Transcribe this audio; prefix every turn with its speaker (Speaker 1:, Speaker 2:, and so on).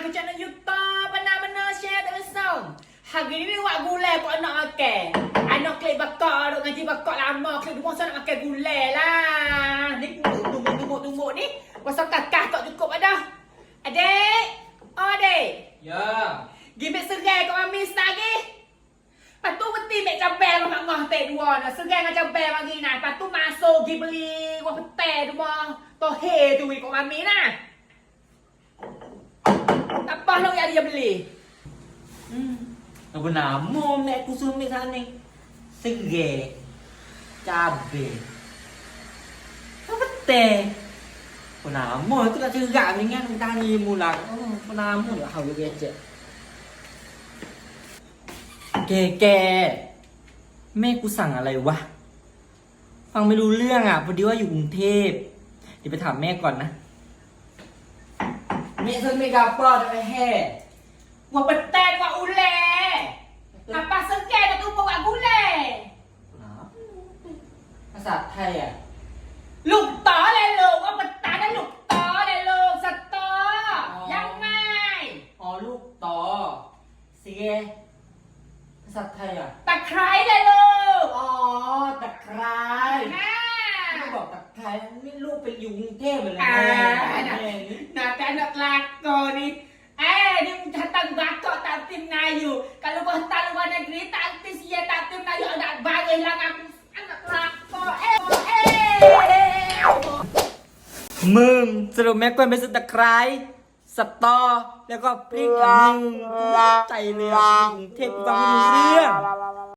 Speaker 1: aku channel YouTube Benar-benar share tak besar Hari ni buat gulai buat anak makan Anak klik bakar, duk ngaji bakar lama Klik dua masa nak makan gulai lah Ni tumbuk-tumbuk-tumbuk ni Pasal kakak tak cukup ada Adik? Oh adik?
Speaker 2: Ya
Speaker 1: yeah. serai kat mami sekejap lagi Lepas peti ambil cabai dengan mak ngah tak dua nak Serai dengan cabai lagi nak Lepas masuk pergi beli Wah petai rumah Tohe tu ikut mami lah a p a l a yan yung b e l i
Speaker 2: Hmm. Ako na, mome, kusumi s a ni. s e g e Cabe. a p a t te. Ako na, mo, i t u t a k c e gamit n i k Ang tani m u lang. ako na, mo, n a h a u j u n g g a d e แกแก แม่กูสั่งอะไรวะ ฟังไม่รู้เรื่องอ่ะพอดีว่าอยู่กรุงเทพเดี๋ยวไปถามแม่ก่อนนะนี่ซึ่งมีกาปอดไปแห่
Speaker 1: ว่าเป็นเตกว่าอุเล่ับปาสังแกตุ้งว่ากุเล
Speaker 2: ภาษาไทยอ่ะ
Speaker 1: ลูกต่อเลยลูกว่าเป็นตาได้ลูกต่อเลยลูกสัตอยังไง
Speaker 2: อ๋อลูกต่อเสียภาษาไทยอ่ะ
Speaker 1: ตะไคร้เลยลูก
Speaker 2: ขายไม่ลูกเป็นอยู่กรุงเทพเล
Speaker 1: ยนะหน้าแต่นักลากตอนนี้เอ้ นี่ฉันตั้งบาตรตัดติมนายอยู่ถ้าลูกบอลตันวันเอกรีตัดตเสียตัดติมนายอยู่อันดับบางเลอลังอันนักลากตอเอเอ
Speaker 2: เมึงสรุปแม็กควนเป็นสตักรายสตอแล้วก็พริกหึ่งใจเรือเทพบังเรือ